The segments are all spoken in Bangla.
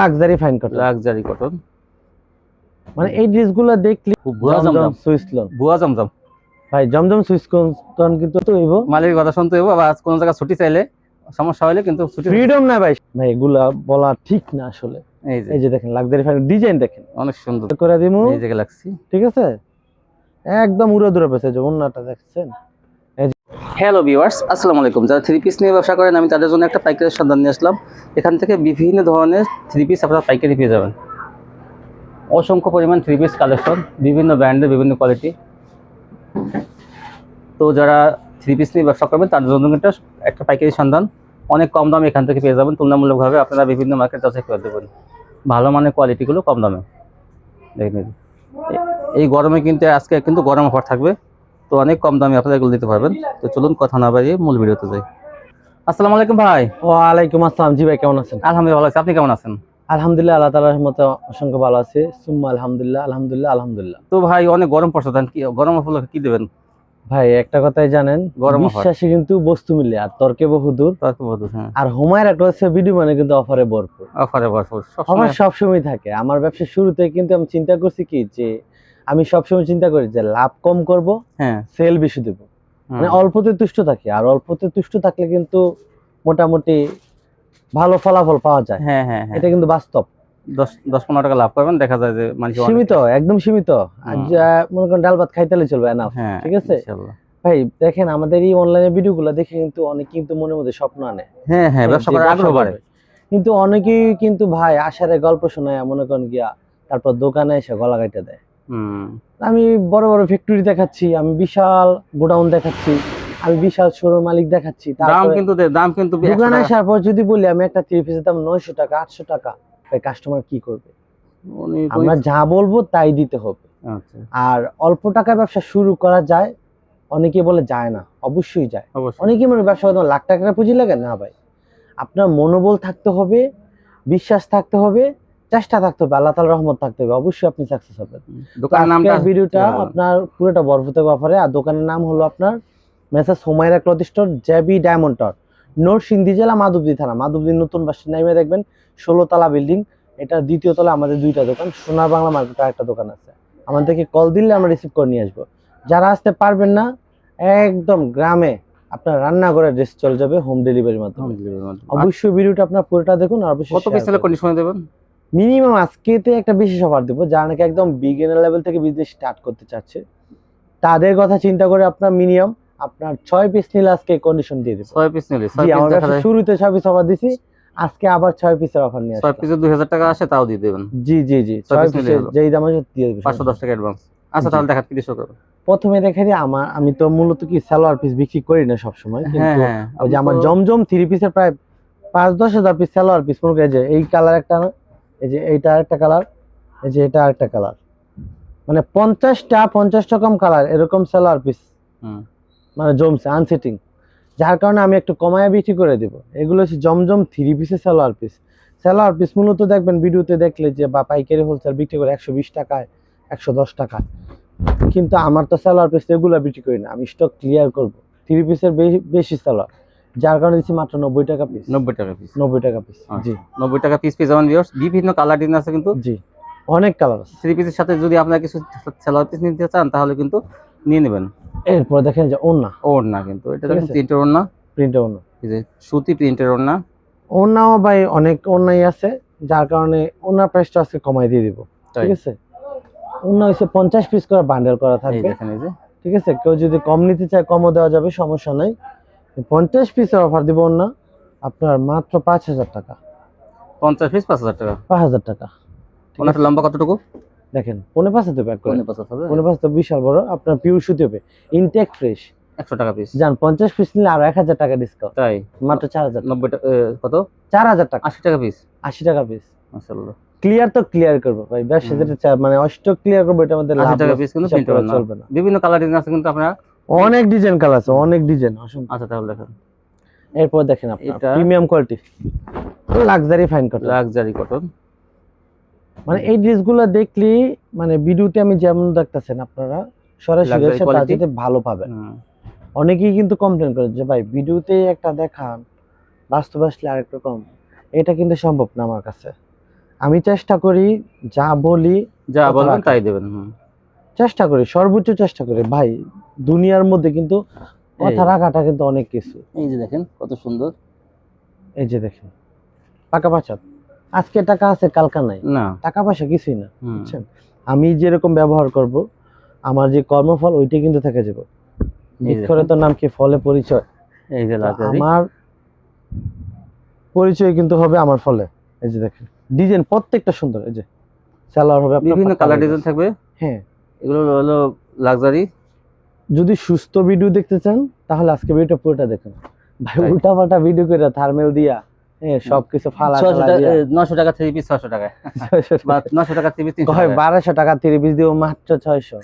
Luxury fine cotton luxury cotton মানে এই ড্রেসগুলো দেখলে খুব ভুয়া জমজম সুইস ভুয়া জমজম। ভাই জমজম সুইস কটন কিন্তু তো হইব। মালিকের কথা শুনতে আবার কোনো জায়গায় ছুটি চাইলে সমস্যা হলে কিন্তু ছুটি ফ্রিডম না ভাই। ভাই এগুলা বলা ঠিক না আসলে। এই যে। এই যে দেখেন লাক্সারি ফাইন ডিজাইন দেখেন। অনেক সুন্দর। করে দিমু। এই যে গ্যালাক্সি ঠিক আছে? একদম উড়ে দূরে পেছে যে অন্যটা দেখছেন? হ্যালো ভিউয়ার্স আসসালামু আলাইকুম। যারা থ্রি পিস নিয়ে ব্যবসা করেন, আমি তাদের জন্য একটা পাইকারি সন্ধান নিয়ে আসলাম। এখান থেকে বিভিন্ন ধরনের থ্রি পিস আপনারা পাইকারি পেয়ে যাবেন। অসংখ্য পরিমাণ থ্রি পিস কালেকশন বিভিন্ন ব্র্যান্ডের বিভিন্ন কোয়ালিটি তো যারা থ্রি পিস নিয়ে ব্যবসা করবেন, তাদের জন্য কিন্তু একটা পাইকারি সন্ধান। অনেক কম দামে এখান থেকে পেয়ে যাবেন। তুলনামূলকভাবে আপনারা বিভিন্ন মার্কেট যাচাই করে দেবেন। ভালো মানের কোয়ালিটিগুলো কম দামে। এই এই গরমে কিন্তু, আজকে কিন্তু গরম অফার থাকবে। তো অনেক কম দামে আপনারা এগুলো দিতে পারবেন। তো চলুন কথা না বাড়িয়ে মূল ভিডিওতে যাই। আসসালামু আলাইকুম ভাই। ওয়ালাইকুম আসসালাম। জি ভাই কেমন আছেন? আলহামদুলিল্লাহ ভালো আছি। আপনি কেমন আছেন? আলহামদুলিল্লাহ আল্লাহ তালার মতো অসংখ্য ভালো আছে। সুম্মা আলহামদুলিল্লাহ আলহামদুলিল্লাহ আলহামদুলিল্লাহ। তো ভাই অনেক গরম পড়ছে। কি গরম উপলক্ষে কি দেবেন? ভাই একটা কথাই জানেন গরম। বিশ্বাসে কিন্তু বস্তু মিলে আর তর্কে বহুদূর। তারপর বলতো, হ্যাঁ। আর হুমায়ের একটা হচ্ছে ভিডিও মানে কিন্তু অফারে ভরপুর। অফারে ভরপুর সবসময় সবসময় থাকে। আমার ব্যবসা শুরুতে কিন্তু আমি চিন্তা করছি কি যে আমি সবসময় চিন্তা করি যে লাভ কম করব হ্যাঁ। সেল বেশি দেবো। মানে অল্পতে তুষ্ট থাকি আর অল্পতে তুষ্ট থাকলে কিন্তু মোটামুটি ভালো ফলাফল পাওয়া যায়। হ্যাঁ হ্যাঁ হ্যাঁ। এটা কিন্তু বাস্তব। দশ দশ পনেরো টাকা লাভ করবেন দেখা যায় যে সীমিত একদম সীমিত। আর মনে করেন ডাল ভাত খাইতেলে চলবে না হ্যাঁ ঠিক আছে? ভাই দেখেন আমাদের এই অনলাইনে ভিডিওগুলো দেখে কিন্তু অনেক কিন্তু মনের মধ্যে স্বপ্ন আনে। হ্যাঁ হ্যাঁ ব্যবসা করার আগ্রহ বাড়ে। কিন্তু অনেকেই কিন্তু ভাই আশারে গল্প শোনায় মনে করেন গিয়া তারপর দোকানে এসে গলা কাইটা দেয়। আমি বড় বড় ফ্যাক্টরি দেখাচ্ছি আমি বিশাল গোডাউন দেখাচ্ছি আমি বিশাল শোরুম মালিক দেখাচ্ছি দাম কিন্তু দাম কিন্তু দোকানে আসার পর যদি বলি আমি একটা থ্রি পিসের দাম নয়শো টাকা আটশো টাকা ভাই কাস্টমার কি করবে? আমরা যা বলব তাই দিতে হবে। আচ্ছা। আর অল্প টাকায় ব্যবসা শুরু করা যায় অনেকে বলে যায় না অবশ্যই যায়। অনেকে মনে ব্যবসা করতে লাখ টাকার পুঁজি লাগে? না ভাই। আপনার মনোবল থাকতে হবে বিশ্বাস থাকতে হবে চেষ্টা থাকতে হবে আল্লাহ তাআলার রহমত থাকতে হবে অবশ্যই আপনি সাকসেস হবেন। দোকানের নামটা ভিডিওটা আপনার পুরোটা বরফ থেকে অফারে আর দোকানের নাম হলো আপনার messrs Homaira cloth store JB diamond tower Narsingdi জেলা মাধবদী থানা মাধবদী নতুন বাস নামে দেখবেন ষোলো তলা বিল্ডিং এটা দ্বিতীয় তলা আমাদের দুইটা দোকান সোনার বাংলা মার্কেটে একটা দোকান আছে। আমাদেরকে কল দিলে আমরা রিসিভ করে নিয়ে আসব। যারা আসতে পারবেন না একদম গ্রামে আপনার রান্না করে ড্রেস চলে যাবে হোম ডেলিভারির মাধ্যমে। অবশ্যই ভিডিওটা আপনার পুরোটা দেখুন আর অবশ্যই কত পিসের কন্ডিশনে দেবেন? মিনিমাম আজকেতে একটা বিশেষ অফার দেবো যারা নাকি একদম বিগিনার লেভেল থেকে বিজনেস স্টার্ট করতে চাচ্ছে। তাদের কথা চিন্তা করে আপনার মিনিমাম আপনার ছয় পিস নিলে আজকে কন্ডিশন দিয়ে দেবো। ছয় পিস নিলে জি আমার কাছে শুরুতে ছয় পিস অফার দিছি আজকে আবার ছয় পিসের অফার নিয়ে ছয় আসলাম। পিসে দুই হাজার টাকা আসে তাও দিয়ে দেবেন। জি জি জি ছয় পিসের যেই দাম আছে দিয়ে দেবো পাঁচশো দশ টাকা অ্যাডভান্স আচ্ছা তাহলে দেখা কি শুরু করবেন প্রথমে দেখে দিই আমার আমি তো মূলত কি সালোয়ার পিস বিক্রি করি না সবসময় হ্যাঁ কিন্তু হ্যাঁ ওই যে আমার জমজম থ্রি পিসের প্রায় পাঁচ দশ হাজার পিস সালোয়ার পিস মনে করেন যে এই কালার একটা এই যে এইটা আরেকটা কালার এই যে এটা আরেকটা কালার মানে পঞ্চাশটা পঞ্চাশটা কম কালার এরকম সালোয়ার পিস। মানে জমছে আনসেটিং যার কারণে আমি একটু কমায় বিক্রি করে দিব। এগুলো হচ্ছে জমজম থ্রি পিসের সালোয়ার পিস সালোয়ার পিস মূলত দেখবেন ভিডিওতে দেখলে যে বা পাইকারি হোলসেল বিক্রি করে একশো বিশ টাকায় একশো দশ টাকায়। কিন্তু আমার তো সালোয়ার পিস এগুলো বিক্রি করি না আমি স্টক ক্লিয়ার করব। থ্রি পিসের বেশি সালোয়ার যার কারণে দিচ্ছি মাত্র নব্বই টাকা পিস নব্বই টাকা পিস নব্বই টাকা পিস জি। নব্বই টাকা পিস যাবেন ভিউয়ার্স বিভিন্ন কালার ডিজাইন আছে কিন্তু। জি। অনেক কালার আছে। থ্রি পিসের সাথে যদি আপনারা কিছু সালোয়ার পিস নিতে চান তাহলে কিন্তু নিয়ে নেবেন। এরপর দেখেন যে ওনা ওড়না কিন্তু। এটা দেখেন। প্রিন্টের ওড়না। প্রিন্টে ওনা এই যে সুতি প্রিন্টের ওড়না। ওনাও ভাই অনেক ওনাই আছে যার কারণে ওনার প্রাইসটা আজকে কমাই দিয়ে দিব। ঠিক আছে? ওনা হচ্ছে পঞ্চাশ পিস করে বান্ডেল করা থাকবে। দেখেন এই যে। ঠিক আছে? কেউ যদি কম নিতে চায় কমও দেওয়া যাবে সমস্যা নাই। পঞ্চাশ পিসের অফার দিব না আপনার মাত্র পাঁচ হাজার টাকা। পঞ্চাশ পিস পাঁচ হাজার টাকা? পাঁচ হাজার টাকা। ঠিক ওনারটা লম্বা কতটুকু? দেখেন পনেরো পাঁচ হাতে প্যাক করে। পনেরো পাঁচ তো বিশাল বড় আপনার পিউর সুতি হবে ইনটেক ফ্রেশ একশো টাকা পিস যান পঞ্চাশ পিস নিলে আরও এক হাজার টাকা ডিসকাউন্ট তাই? মাত্র চার হাজার নব্বই কত? চার হাজার টাকা। আশি টাকা পিস আশি টাকা পিস মাশাআল্লাহ। ক্লিয়ার তো ক্লিয়ার করব ভাই ব্যবসা যেটা মানে অস্টক ক্লিয়ার করব এটা আমাদের আশি টাকা পিস কিন্তু চলবে না। বিভিন্ন কালার ডিজাইন আছে কিন্তু আপনারা অনেক ডিজাইন কালার আছে অনেক ডিজাইন। অসংখ্য। আচ্ছা তাহলে দেখেন। এরপর দেখেন আপনার এটা- premium quality. Luxury fine cotton luxury cotton মানে এই ড্রেসগুলো দেখলে মানে ভিডিওতে আমি যেমন দেখতেছেন আপনারা সরাসরি এসে ভালো পাবেন। অনেকেই কিন্তু কমপ্লেন করে যে ভাই ভিডিওতে একটা দেখান বাস্তব আসলে আরেকটা কম। এটা কিন্তু সম্ভব না আমার কাছে। আমি চেষ্টা করি যা বলি যা বলবেন তাই দেবেন হুম। চেষ্টা করি সর্বোচ্চ চেষ্টা করি। ভাই দুনিয়ার মধ্যে কিন্তু কথা রাখাটা কিন্তু অনেক কিছু। এই যে দেখেন কত সুন্দর। এই যে দেখেন টাকা পয়সা আজকে টাকা আছে কালকা নাই। না। টাকা পয়সা কিছুই না বুঝছেন? আমি যেরকম ব্যবহার করব আমার যে কর্মফল ওইটাই কিন্তু থেকে যাবে। বৃক্ষরে তো নাম কি ফলে পরিচয়? এই যে আমার পরিচয় কিন্তু হবে আমার ফলে। এই যে দেখেন ডিজাইন প্রত্যেকটা সুন্দর এই যে। সালোয়ার হবে বিভিন্ন কালার ডিজাইন থাকবে? হ্যাঁ। এগুলো হলো লাক্সারি যদি সুস্থ ভিডিও দেখতে চান তাহলে আজকে ভিডিওটা পুরোটা দেখুন। ভাই। উল্টা পাল্টা ভিডিও করে থার্মেল দিয়া হ্যাঁ সবকিছু ফালা ছশো টালা টাকা দিয়া। নশো টাকা থ্রি পিস ছশো টাকায়। নশো টাকা। থ্রি পিস তিনশো বারোশো টাকা তিরিশ পিস দিব মাত্র ছয়শো।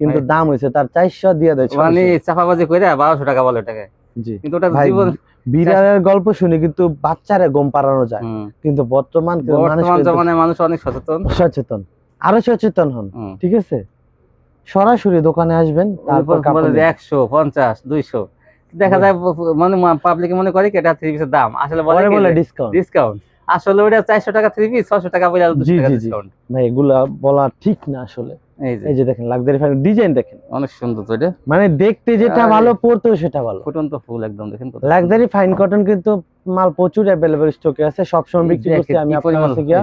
কিন্তু দাম হয়েছে তার চারশো দিয়ে দেয় মানে চাপাবাজি করে বারোশো টাকা বলে ওটাকে। জি। কিন্তু ওটা জীবন বিড়ালের গল্প শুনে কিন্তু বাচ্চারে গম পাড়ানো যায়। কিন্তু বর্তমান মানুষ বর্তমান জমানায় মানুষ অনেক সচেতন। সচেতন। আরও সচেতন হন ঠিক আছে? সরাসরি দোকানে আসবেন তারপর। একশো পঞ্চাশ দুইশো। দেখা যায় মানে পাবলিকে মনে করে কি এটা থ্রি পিসের দাম। আসলে বলে ডিসকাউন্ট ডিসকাউন্ট আসলে ওটা চারশো টাকা থ্রি পিস ছশো টাকা বলে জি, জি, জি। ডিসকাউন্ট ভাই এগুলা বলা ঠিক না আসলে। এই যে। দেখেন লাক্সারি ফ্যান ডিজাইন দেখেন। অনেক সুন্দর তো এটা। মানে দেখতে যেটা ভালো সেটা ভালো। ফুটন্ত ফুল একদম দেখেন লাক্সারি ফাইন কটন কিন্তু মাল প্রচুর অ্যাভেলেবল স্টকে আছে সবসময় বিক্রি করছি আমি আপনার কাছে গিয়া।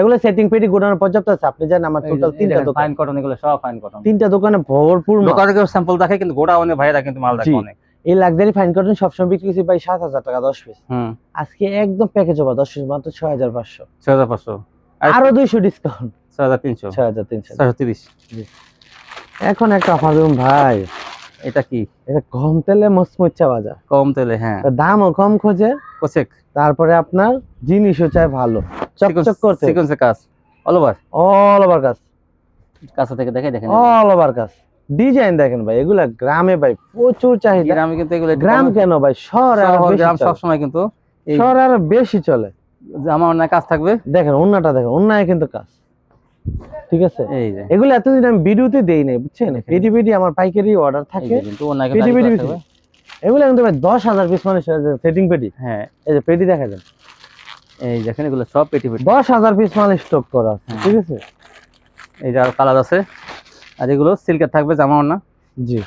এগুলো সেটিং পেটি গোডাউন পর্যাপ্ত আছে। আপনি জানেন আমার টোটাল তিনটা দোকান। ফাইন কটন এগুলো সব ফাইন কটন তিনটা দোকানে ভরপুর। দোকানে স্যাম্পল দেখে কিন্তু গোড়া অনেক ভাইরা কিন্তু মাল দেখে অনেক। এই লাক্সারি ফাইন কটন সবসময় বিক্রি করছি ভাই সাত হাজার টাকা দশ পিস আজকে একদম প্যাকেজ ওভার দশ পিস মাত্র ছয় হাজার পাঁচশো। ছয় হাজার পাঁচশো। আর দুইশো ডিসকাউন্ট ছয় হাজার তিনশো। ছয় হাজার তিনশো। ছয়শো তিরিশ। এখন একটা অফার ভাই। এটা কি? এটা কম তেলে মসমুচ্চা বাজার কম তেলে হ্যাঁ। দামও কম খোঁজে। কোচেক তারপরে আপনার জিনিসও চাই ভালো। চকচক করতে। সিকোয়েন্সের কাজ। অল ওভার অল ওভার কাজ। কাছে থেকে দেখে দেখেন অল ওভার কাজ। ডিজাইন দেখেন ভাই এগুলা গ্রামে ভাই প্রচুর চাহিদা। গ্রামে কিন্তু এগুলো গ্রাম কেন ভাই? শহর আরও গ্রাম। সবসময় কিন্তু শহর আরও বেশি চলে। জামা অন্যায় কাজ থাকবে? দেখেন অন্যটা দেখেন অন্যায় কিন্তু কাজ। ঠিক আছে? এগুলো এতদিন আমি ভিডিওতে দেই নাই বুঝছেন? পেটি আমার পাইকারি অর্ডার থাকে। এগুলো কিন্তু ভাই দশ হাজার পিস মানুষ সেটিং পেটি। হ্যাঁ। এই যে পেটি দেখা যায়। এই দেখেন এগুলো সব পেটি পেটি। দশ হাজার পিস মাল স্টক করা আছে হ্যাঁ। ঠিক আছে? এই যে কালার আছে। আর এগুলো সিল্কের থাকবে জামা অন্যা জি।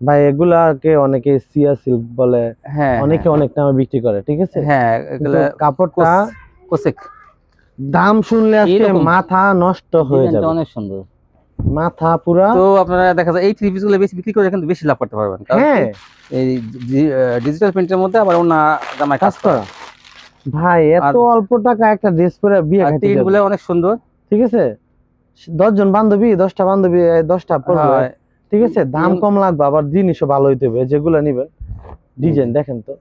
ভাই এগুলাকে অনেকে সিয়া সিল্ক বলে হ্যাঁ অনেকে অনেক নামে বিক্রি করে ঠিক আছে? হ্যাঁ এগুলো কাপড়টা কোসেক। দাম শুনলে আজকে মাথা নষ্ট হয়ে যাবে। অনেক সুন্দর। মাথা পুরা তো আপনারা দেখা যায় এই থ্রি পিসগুলো বেশি বিক্রি করে কিন্তু বেশি লাভ করতে পারবেন। কারণ হ্যাঁ। এই ডিজিটাল প্রিন্টের মধ্যে আবার অন্য জামায় কাজ করা। ভাই এত অল্প টাকা একটা ড্রেস পরে বিয়ে যাবে। গুলো অনেক সুন্দর। ঠিক আছে? দশ জন বান্ধবী দশটা বান্ধবী দশটা ঠিক আছে? দাম কম লাগবে আবার জিনিসও ভালো হইতে হবে যেগুলো নিবেন ডিজাইন দেখেন তো।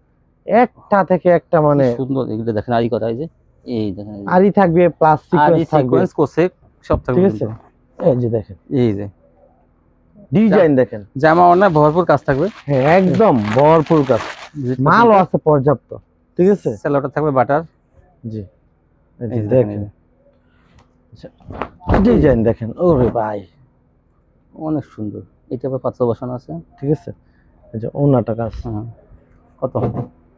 একটা থেকে একটা মানে সুন্দর এগুলো দেখেন আরই কথা এই যে এই দেখেন। আরই থাকবে প্লাস আরই সিকোয়েন্স থাকবে। সিকোয়েন্স কোসেক সব থাকবে। ঠিক আছে? এই যে দেখেন। এই যে। ডিজাইন দেখেন। জামা অনেক ভরপুর কাজ থাকবে। হ্যাঁ একদম ভরপুর কাজ। মালও আছে পর্যাপ্ত। ঠিক আছে? স্যালোটা থাকবে বাটার। জি। দেখেন ডিজাইন দেখেন ওরে ভাই। অনেক সুন্দর। এটা আবার পাঁচশো বসানো আছে। ঠিক আছে? যে ওনাটা কাজ। হ্যাঁ। কত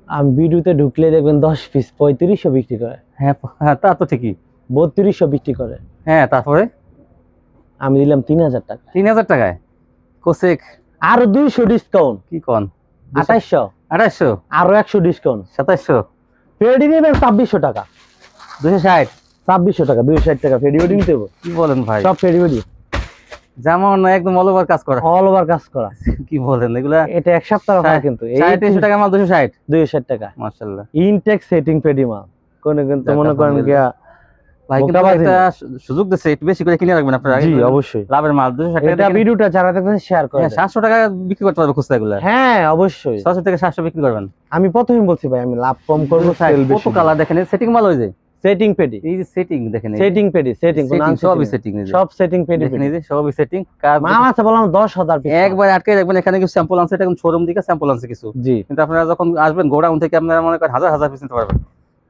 আমি ভিডিওতে ঢুকলে দেখবেন দশ পিস পঁয়ত্রিশশো বিক্রি করে। হ্যাঁ হ্যাঁ তা তো ঠিকই। বত্রিশশো বিক্রি করে। হ্যাঁ তারপরে? আমি দিলাম তিন হাজার টাকা। তিন হাজার টাকায়? কোসেক। আরও দুইশো ডিসকাউন্ট কি কন? আঠাইশশো। আঠাশশো আরও একশো ডিসকাউন্ট সাতাইশশো? পেডি নেবেন ছাব্বিশশো টাকা। দুশো ষাট? ছাব্বিশশো টাকা দুইশো ষাট টাকা ওয়েডিং দেবো। কি বলেন ভাই? সব ওয়েডিং জামা একদম অল ওভার কাজ করা। অল ওভার কাজ করা। কি বলেন এগুলা এটা এক সপ্তাহ কিন্তু। তিনশো টাকা মাল দুশো ষাট। দুইশো ষাট টাকা। মার্শাল্লাহ ইনটেক সেটিং পেডি মাল। কোনো কিন্তু মনে করেন গিয়া ভাই কিন্তু একটা সুযোগ দিচ্ছে একটু বেশি করে কিনে রাখবেন আপনারা। জি অবশ্যই। লাভের মাল দুশো ষাট এটা ভিডিওটা যারা দেখবেন শেয়ার হ্যাঁ। সাতশো টাকা বিক্রি করতে পারবে খুচরা এগুলা। হ্যাঁ অবশ্যই। থেকে সাতশো বিক্রি করবেন। আমি প্রথমেই বলছি ভাই আমি লাভ কম করব সেল কত কালার দেখেন? সেটিং মাল হয়ে যে। সেটিং পেডি এই যে সেটিং দেখেন সেটিং পেডি সেটিং সবই সেটিং সব সেটিং পেডি দেখেন এই যে সবই সেটিং মাল আছে বললাম দশ হাজার পিস। একবার আটকে রাখবেন এখানে কিছু স্যাম্পল আনছে এটা শোরুম দিকে স্যাম্পল আনছে কিছু। জি। কিন্তু আপনারা যখন আসবেন গোডাউন থেকে আপনারা মনে করেন হাজার হাজার পিস নিতে পারবেন।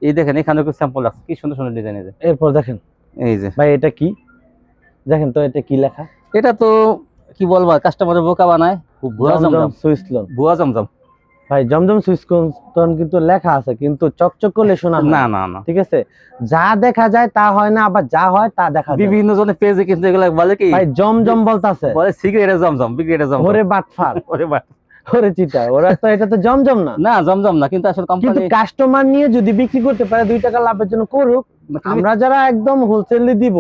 এই দেখেন এখানে কিছু স্যাম্পল আছে। কি সুন্দর সুন্দর ডিজাইন যে। এরপর দেখেন। এই যে। ভাই এটা কি? দেখেন তো এটা কি লেখা? এটা তো কি বলব কাস্টমারের বোকা বানায়। খুব ভুয়া জমজম সুইস লোন ভুয়া জমজম। ভাই জমজম সুইচ কিন্তু লেখা আছে কিন্তু চকচক করলে শোনা না না না। ঠিক আছে? যা দেখা যায় তা হয় না আবার যা হয় তা দেখা যায়। বিভিন্ন জনের পেজে কিন্তু এগুলো বলে কি? ভাই জমজম বলতাছে। বলে সিগারেটে জমজম বিগ্রেটে জমজম। ওরে বাটফার। ওরে বাট ওরে চিটা ওরা তো এটা তো জমজম না। না জমজম না কিন্তু আসলে কোম্পানি কিন্তু কাস্টমার নিয়ে যদি বিক্রি করতে পারে দুই টাকা লাভের জন্য করুক আমরা যারা একদম হোলসেলে দিব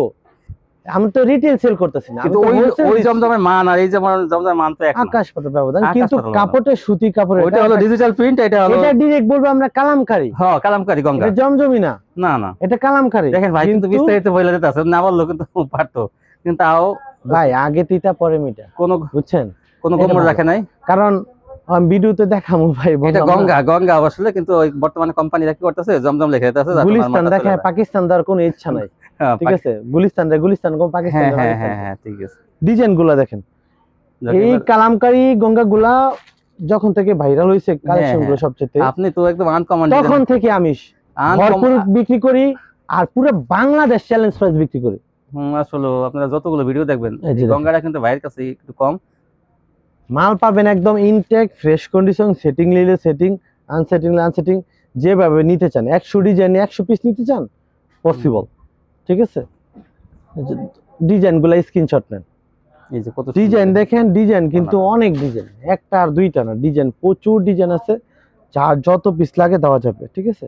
আমি তো রিটেল সেল করতেছি না কিন্তু ওই ওই। জমজমের মান আর এই জমজমের মান তো এক আকাশ পাতাল ব্যবধান কিন্তু কাপড়টা সুতি ওইটা হলো ডিজিটাল প্রিন্ট এটা হলো এটা ডিরেক্ট বলব আমরা কালামকারী। হ্যাঁ কালামকারি গঙ্গা। এটা জমজমি না। না না। এটা কালামকারী। দেখেন ভাই কিন্তু বিস্তারিত বলে দিতে আছে না বলল কিন্তু পারতো। কিন্তু তাও ভাই আগে তিতা পরে মিটা। কোনো বুঝছেন? কোনো গোমর রাখে নাই? কারণ আমি ভিডিওতে দেখামু ভাই এটা গঙ্গা গঙ্গা আসলে কিন্তু ওই বর্তমানে কোম্পানিরা কি করতেছে? জমজম লিখে যাতে গুলিস্তান দেখায় পাকিস্তান দেওয়ার কোনো ইচ্ছা নাই। ঠিক আছে? গুলিস্তান গুলিস্তান কোন পাকিস্তান হ্যাঁ হ্যাঁ হ্যাঁ হ্যাঁ ঠিক আছে। ডিজাইনগুলা দেখেন। এই কালামকারী গঙ্গা গুলা যখন থেকে ভাইরাল হয়েছে কালেকশনগুলো হ্যাঁ। সবচেয়ে। আপনি তো একদম আনকমন তখন থেকে আমি ভরপুর বিক্রি করি আর পুরো বাংলাদেশ চ্যালেঞ্জ প্রাইস বিক্রি করি। আসলে আপনারা যতগুলো ভিডিও দেখবেন। গঙ্গাটা কিন্তু ভাইয়ের কাছে একটু কম। মাল পাবেন একদম ইনটেক ফ্রেশ কন্ডিশন সেটিং নিলে সেটিং আনসেটিং আনসেটিং যেভাবে নিতে চান। একশো ডিজাইন একশো পিস নিতে চান? পসিবল ঠিক আছে? ডিজাইনগুলা স্ক্রিনশট নেন। এই যে কত ডিজাইন দেখেন ডিজাইন কিন্তু অনেক ডিজাইন একটা আর দুইটা না ডিজাইন প্রচুর ডিজাইন আছে। যার যত পিস লাগে দেওয়া যাবে ঠিক আছে?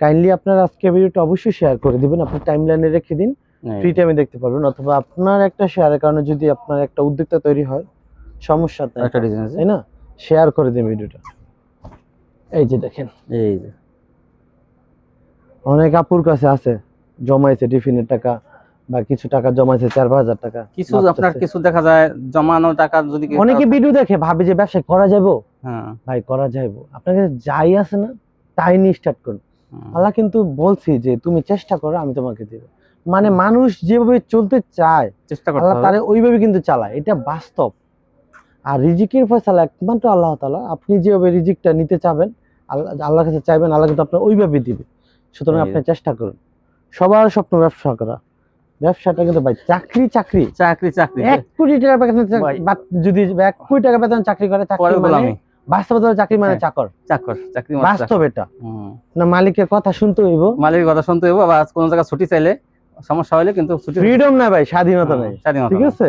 কাইন্ডলি আপনার আজকে ভিডিওটা অবশ্যই শেয়ার করে দিবেন আপনার টাইম লাইনে রেখে দিন ফ্রি টাইমে দেখতে পারবেন অথবা আপনার একটা শেয়ারের কারণে যদি আপনার একটা উদ্যোক্তা তৈরি হয় সমস্যা নাই। একটা ডিজাইন আছে। তাই না? শেয়ার করে দিন ভিডিওটা। এই যে দেখেন। এই যে। অনেক আপুর কাছে আছে। জমাইছে টিফিনের টাকা বা কিছু টাকা জমাইছে চার পাঁচ হাজার টাকা। কিছু আপনার কিছু দেখা যায় জমানো টাকা যদি অনেকে ভিডিও দেখে ভাবে যে ব্যবসা করা যাব হ্যাঁ। ভাই করা যাইবো। আপনার কাছে যাই আছে না তাই নিয়ে স্টার্ট করুন। আল্লাহ কিন্তু বলছি যে তুমি চেষ্টা করো আমি তোমাকে দেব। মানে মানুষ যেভাবে চলতে চায় চেষ্টা করতে আল্লাহ তারে ওইভাবে কিন্তু চালায়। এটা বাস্তব। আর রিজিকের ফয়সালা একমাত্র আল্লাহ তাআলা। আপনি যেভাবে রিজিকটা নিতে চাবেন আল্লাহ আল্লাহর কাছে চাইবেন আল্লাহ কিন্তু আপনার ওইভাবে দিবে। সুতরাং আপনি চেষ্টা করুন। সবার স্বপ্ন ব্যবসা করা। ব্যবসাটা কিন্তু ভাই চাকরি চাকরি। চাকরি চাকরি। এক কোটি টাকা বেতন যদি এক কোটি টাকা বেতন চাকরি করে চাকরি মানে বাস্তবতা চাকরি মানে হ্যাঁ। চাকর। চাকর চাকরি মানে বাস্তব এটা। না মালিকের কথা শুনতে হইব। মালিকের কথা শুনতে হবে বা কোনো জায়গায় ছুটি চাইলে সমস্যা হলে কিন্তু ছুটি ফ্রিডম না ভাই স্বাধীনতা নাই। স্বাধীনতা ঠিক আছে?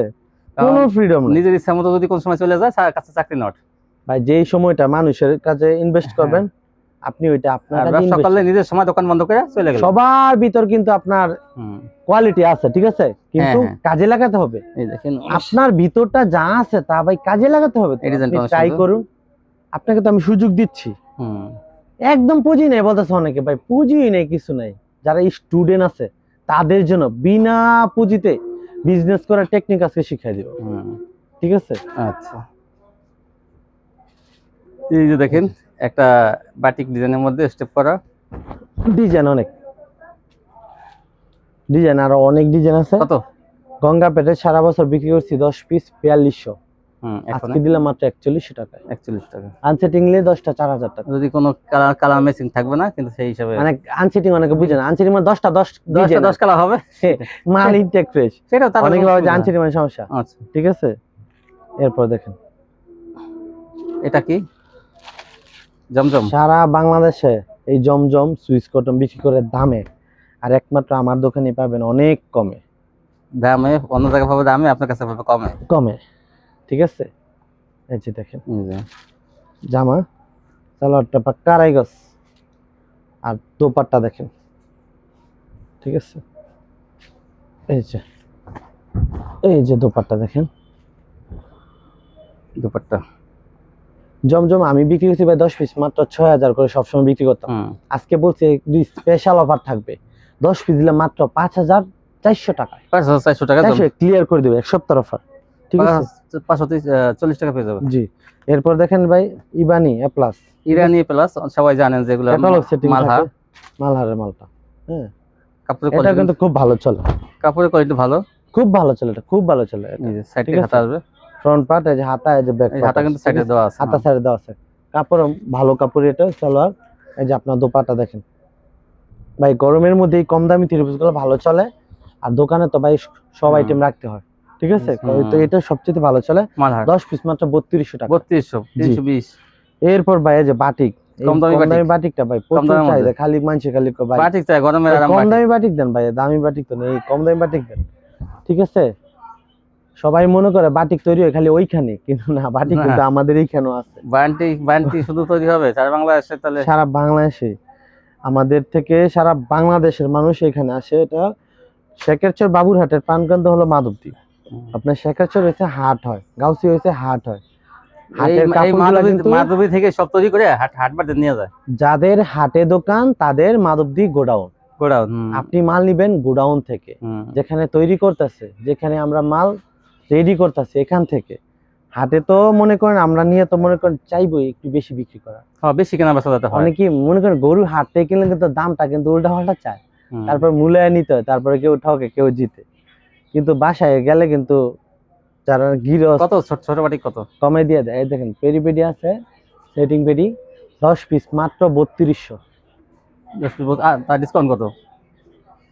কোনো ফ্রিডম নেই নিজের ইচ্ছা মতো যদি কোন সময় চলে যায় কাছে চাকরি নট ভাই যেই সময়টা মানুষের কাছে ইনভেস্ট হ্যাঁ। করবেন আপনি ওইটা আপনার ব্যবসা করলে নিজের সময় দোকান বন্ধ করে চলে গেল। সবার ভিতর কিন্তু আপনার কোয়ালিটি আছে ঠিক আছে? কিন্তু হ্যাঁ, হ্যাঁ। কাজে লাগাতে হবে। এই দেখেন আপনার ভিতরটা যা আছে তা ভাই কাজে লাগাতে হবে ট্রাই করুন। আপনাকে তো আমি সুযোগ দিচ্ছি। একদম পুঁজি নেই বলতেছে অনেকে ভাই পুঁজি নেই কিছু নাই। যারা স্টুডেন্ট আছে তাদের জন্য বিনা পুঁজিতে বিজনেস করার টেকনিক আজকে শিখাই দিব। ঠিক আছে? আচ্ছা। এই যে দেখেন একটা বাটিক ডিজাইনের মধ্যে স্টেপ করা। ডিজাইন অনেক। ডিজাইন আরও অনেক ডিজাইন আছে। কত? গঙ্গা পেটে সারা বছর বিক্রি করছি দশ পিস বিয়াল্লিশশো। আজকে দিলাম মাত্র একচল্লিশশো টাকায়। একচল্লিশ টাকা। আনসেটিং নিলে দশটা চার হাজার টাকা। যদি কোনো কালার কালার ম্যাচিং থাকবে না কিন্তু সেই হিসাবে মানে আনসেটিং অনেকে বুঝে না। আনসেটিং মানে দশটা দশ দশটা ডিজাইন দশ কালার হবে। মাল ইনটেক ফ্রেশ সেটা তার অনেকে ভাবে যে আনসেটিং মানে সমস্যা। আচ্ছা। ঠিক আছে? এরপর দেখেন। এটা কি? জমজম? সারা বাংলাদেশে এই জমজম সুইচ কটন বিক্রি করে দামে আর একমাত্র আমার দোকানে পাবেন অনেক কমে। দামে অন্য জায়গায় পাবে দামে আপনার কাছে পাবে কমে। কমে ঠিক আছে? এই যে দেখেন। জামা সালোয়ারটা পাক্কা আড়াই গজ আর দোপাট্টা দেখেন ঠিক আছে? এই যে এই যে দোপাট্টা দেখেন। দুপাট্টা। জমজম আমি বিক্রি করছি ভাই দশ পিস মাত্র ছয় হাজার করে সবসময় বিক্রি করতাম। আজকে বলছি দুই স্পেশাল অফার থাকবে। দশ পিস দিলে মাত্র পাঁচ হাজার চারশো টাকায়। পাঁচ হাজার চারশো টাকা ক্লিয়ার করে দেবে এক সপ্তাহ অফার ঠিক আছে? পাঁচ- পাঁচশো চল্লিশ টাকা পেয়ে যাবে। জি। এরপর দেখেন ভাই ইবানি এ প্লাস ইরানি প্লাস সবাই জানেন যেগুলো মালহার। মালহারের মালটা। হ্যাঁ। কাপড়ের এটা কিন্তু খুব ভালো চলে। কাপড়ের কোয়ালিটি ভালো? খুব ভালো চলে এটা খুব ভালো চলে সাইড থেকে আছে। আসবে। ফ্রন্ট পার্ট এই যে হাতা এই যে ব্যাক হাতা কিন্তু সাইডে দেওয়া আছে হাতা সাইডে দেওয়া আছে। কাপড় ভালো কাপড় এটা সালোয়ার। এই যে আপনার দোপাটা দেখেন। ভাই গরমের মধ্যে এই কম দামি ত্রিভুজ ভালো চলে। আর দোকানে তো ভাই সব আইটেম রাখতে হয়। ঠিক আছে? তো এটা সবচেয়ে ভালো চলে। দশ পিস মাত্র বত্রিশশো টাকা। বত্রিশশো তিনশো বিশ। এরপর ভাই যে বাটিক। কম দামি বাটিকটা ভাই প্রচুর। চাহিদা। খালি মানছে খালি ভাই। বাটিক চাই গরমের আরাম কম দামি বাটিক দেন ভাই দামি বাটিক তো নেই কম দামি বাটিক দেন। ঠিক আছে? সবাই মনে করে বাটিক তৈরি হয় খালি ওইখানে কিন্তু না বাটিক কিন্তু আমাদের এইখানেও আছে। বান্টি বান্টি শুধু তৈরি হবে? সারা বাংলাদেশে তাহলে? সারা বাংলাদেশে। আমাদের থেকে সারা বাংলাদেশের মানুষ এখানে আসে এটা শেখেরচর বাবুরহাটের প্রাণকেন্দ্র হলো মাধবদী। আপনার শেখেরচর হয়েছে হাট হয় গাউসি হয়েছে হাট হয়। এই হাটের এই কাপড়গুলো মাধবী থেকে সব তৈরি করে হাট হাট নিয়ে যায়? যাদের হাটে দোকান তাদের মাধবদী গোডাউন। গোডাউন আপনি মাল নিবেন গোডাউন থেকে। যেখানে তৈরি করতেছে যেখানে আমরা মাল রেডি করতেছি এখান থেকে। হাটে তো মনে করেন আমরা নিয়ে তো মনে করেন চাইবই একটু বেশি বিক্রি করা হ্যাঁ বেশি কেনা বেচা যাতে হয়। অনেকে মনে করেন গরু হাট কিনলে কিন্তু দামটা কিন্তু উল্টা পাল্টা চায়। তারপর মূল্যায় নিতে হয় তারপরে কেউ ঠকে কেউ জিতে। কিন্তু বাসায় গেলে কিন্তু যারা গিরস কত? ছোট ছোট বাটিক কত? কমে দিয়ে দেয়। এই দেখেন পেরি পেডি আছে সেটিং পেডি দশ পিস মাত্র বত্রিশশো। তার ডিসকাউন্ট কত?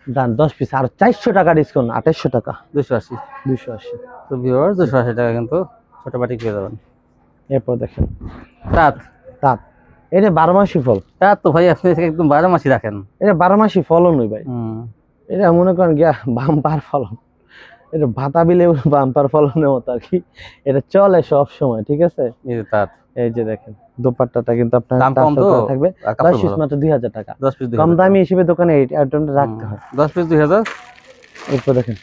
দান দশ পিস আর চারশো টাকা ডিসকাউন্ট আঠাশশো টাকা। দুশো আশি। দুশো আশি। তো ভিউয়ার দুশো আশি টাকা কিন্তু ছোট বাটিক পেয়ে যাবেন এরপর দেখেন। তাঁত। তাঁত। এটা বারো মাসি ফল। তাঁত তো ভাই আপনি একদম বারো মাসই রাখেন। এটা বারো মাসি ফলন নই ভাই। এটা মনে করেন গিয়া বাম্পার ফলন। এটা ভাতা বিলে বাম্পার ফলনের মতো আর কি। এটা চলে সব সময় ঠিক আছে? তাঁত। এই যে দেখেন দোপাট্টাটা কিন্তু আপনার দাম কম তো? থাকবে। আর দশ কাপড় পিস মাত্র দুই হাজার টাকা। দশ পিস কম দামি হিসেবে দোকানে এই আইটেমটা রাখতে হয়। হুম। দশ পিস দুই হাজার? এরপর দেখেন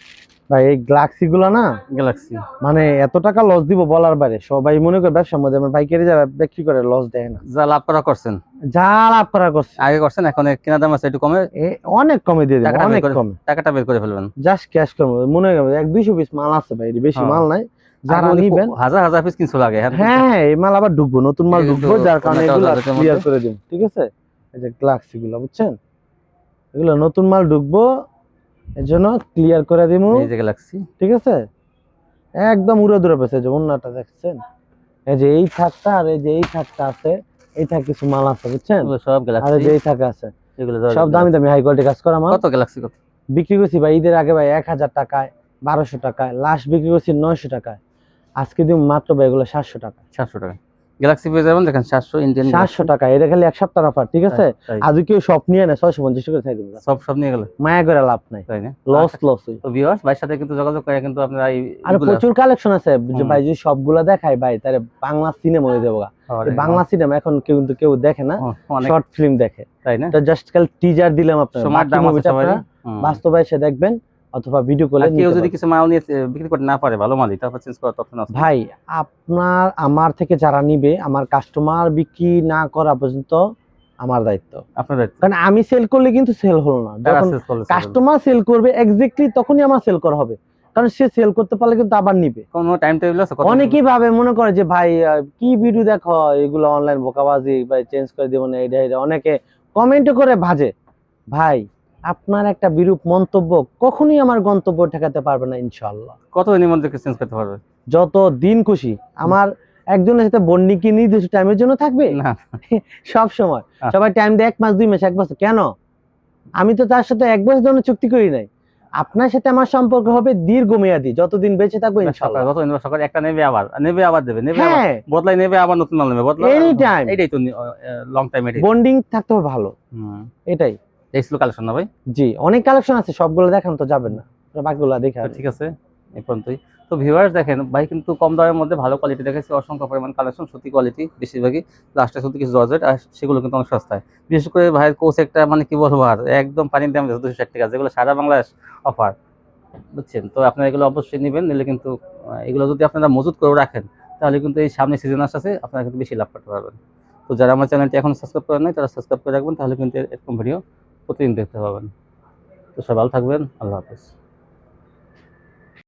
ভাই এই গ্লাক্সি গুলো না গ্যালাক্সি মানে এত টাকা লস দিব বলার বাইরে। সবাই মনে করে ব্যবসার মধ্যে আমার পাইকারি যারা বিক্রি করে লস দেয় না। যা লাভ করা করছেন। যা লাভ করা করছে। আগে করছেন এখন কেনা দাম আছে একটু কমে? এ অনেক কমে দিয়ে দেবো টাকাটা বের অনেক কমে। টাকাটা বের করে ফেলবেন। জাস্ট ক্যাশ করব মনে হয় এক দুইশো পিস মাল আছে ভাই বেশি হ্যাঁ। মাল নাই। যারা নিবেন হাজার হাজার পিস কিনছো লাগে হ্যাঁ হ্যাঁ এই মাল আবার ঢুকবো নতুন মাল ঢুকবো যার কারণে এগুলো ক্লিয়ার করে দিব ঠিক আছে? এই যে গ্লাক্সি গুলো বুঝছেন? এগুলো নতুন মাল ঢুকবো এর জন্য ক্লিয়ার করে দিব এই যে ঠিক আছে? একদম উড়ে দূরে পেছে যে অন্যটা দেখছেন? এই যে এই থাকটা আর এই যে এই থাকটা আছে এই থাক কিছু মাল আছে বুঝছেন? সব আর এই যে এই থাকা আছে। এগুলো সব দামি দামি হাই কোয়ালিটি কাজ করা মাল। কত গ্যালাক্সি কত? বিক্রি করছি ভাই ঈদের আগে ভাই এক হাজার টাকায় বারোশো টাকায় লাস্ট বিক্রি করছি নয়শো টাকায়। আজকে দিন মাত্র ভাই এগুলো সাতশো টাকা। সাতশো টাকা। গ্যালাক্সি পেয়ে যাবেন দেখেন সাতশো ইন্ডিয়ান সাতশো টাকা এটা খালি এক সপ্তাহ অফার ঠিক আছে? আজ কেউ সব নিয়ে নেয় ছয়শো পঞ্চাশ করে চাই সব সব নিয়ে গেল? মায়া করে লাভ নাই। না? লস লস তো ভিউয়ার্স ভাইয়ের সাথে কিন্তু যোগাযোগ করে কিন্তু আপনারা আর প্রচুর কালেকশন আছে। ভাই যদি সবগুলা দেখাই ভাই তাহলে বাংলা সিনেমা হয়ে যাব এই বাংলা সিনেমা এখন কেউ কিন্তু কেউ দেখে না শর্ট ফিল্ম দেখে। তাই না? জাস্ট কাল টিজার দিলাম আপনার সময়ের দাম আছে সবাই বাস্তবে এসে দেখবেন। অথবা ভিডিও কলে কেউ যদি কিছু মাল নিয়ে বিক্রি করতে না পারে ভালো মালই তারপর চেঞ্জ করার অপশন আছে ভাই আপনার আমার থেকে যারা নিবে আমার কাস্টমার বিক্রি না করা পর্যন্ত আমার দায়িত্ব। আপনার দায়িত্ব। কারণ আমি সেল করলে কিন্তু সেল হলো না। যখন। কাস্টমার সেল করবে। এক্স্যাক্টলি তখনই আমার সেল করা হবে। কারণ সে সেল করতে পারলে কিন্তু আবার নিবে। কোনো টাইম টেবিল আছে? অনেকেই ভাবে মনে করে যে ভাই কি ভিডিও দেখো? এগুলো অনলাইন বোকাবাজি ভাই চেঞ্জ করে দিব না এটা এটা অনেকে কমেন্ট করে ভাজে। ভাই আপনার একটা বিরূপ মন্তব্য কখনোই আমার গন্তব্য ঠেকাতে পারবে না ইনশাল্লাহ কত দিনের মধ্যে চেঞ্জ করতে পারবে? যত দিন খুশি। আমার একজনের সাথে বন্ডিং কি নির্দিষ্ট টাইমের জন্য থাকবে? না। সব সময়। আচ্ছা। সবাই টাইম দেয় এক মাস দুই মাস এক বছর। কেন? আমি তো তার সাথে এক বছর জন্য চুক্তি করি নাই। আপনার সাথে আমার সম্পর্ক হবে দীর্ঘমেয়াদী। যতদিন বেঁচে থাকব ইনশাল্লাহ সকাল দিন সকাল একটা নেবে আবার। নেবে আবার দেবে নেবে আবার। হ্যাঁ। বদলাই নেবে আবার নতুন মাল নেবে বদলাই Anytime. এটাই তো লং টাইম এটাই। বন্ডিং থাকতে হবে ভালো। হুম। এটাই। এই কালেকশন না ভাই? জি অনেক কালেকশন আছে সবগুলো দেখান তো যাবেন না। বাকিগুলো দেখে তো ঠিক আছে এই পর্যন্তই। তো ভিউয়ার্স দেখেন ভাই কিন্তু কম দামের মধ্যে ভালো কোয়ালিটি দেখেছি অসংখ্য পরিমাণ কালেকশন সত্যি কোয়ালিটি বেশিরভাগই লাস্টে শুধু কিছু জর্জেট আর সেগুলো কিন্তু অনেক সস্তায়। বিশেষ করে ভাইয়ের কোচ একটা মানে কি বলব আর একদম পানির দাম দুশো ষাট টাকা যেগুলো সারা বাংলাদেশ অফার বুঝছেন? তো আপনারা এগুলো অবশ্যই নেবেন নিলে কিন্তু এগুলো যদি আপনারা মজুত করে রাখেন তাহলে কিন্তু এই সামনে সিজন আসছে আপনারা কিন্তু বেশি লাভ করতে পারবেন। তো যারা আমার চ্যানেলটি এখন সাবস্ক্রাইব করেন নাই তারা সাবস্ক্রাইব করে রাখবেন তাহলে কিন্তু এরকম ভিডিও প্রতিদিন দেখতে পাবেন। তো সবাই ভালো থাকবেন আল্লাহ হাফেজ।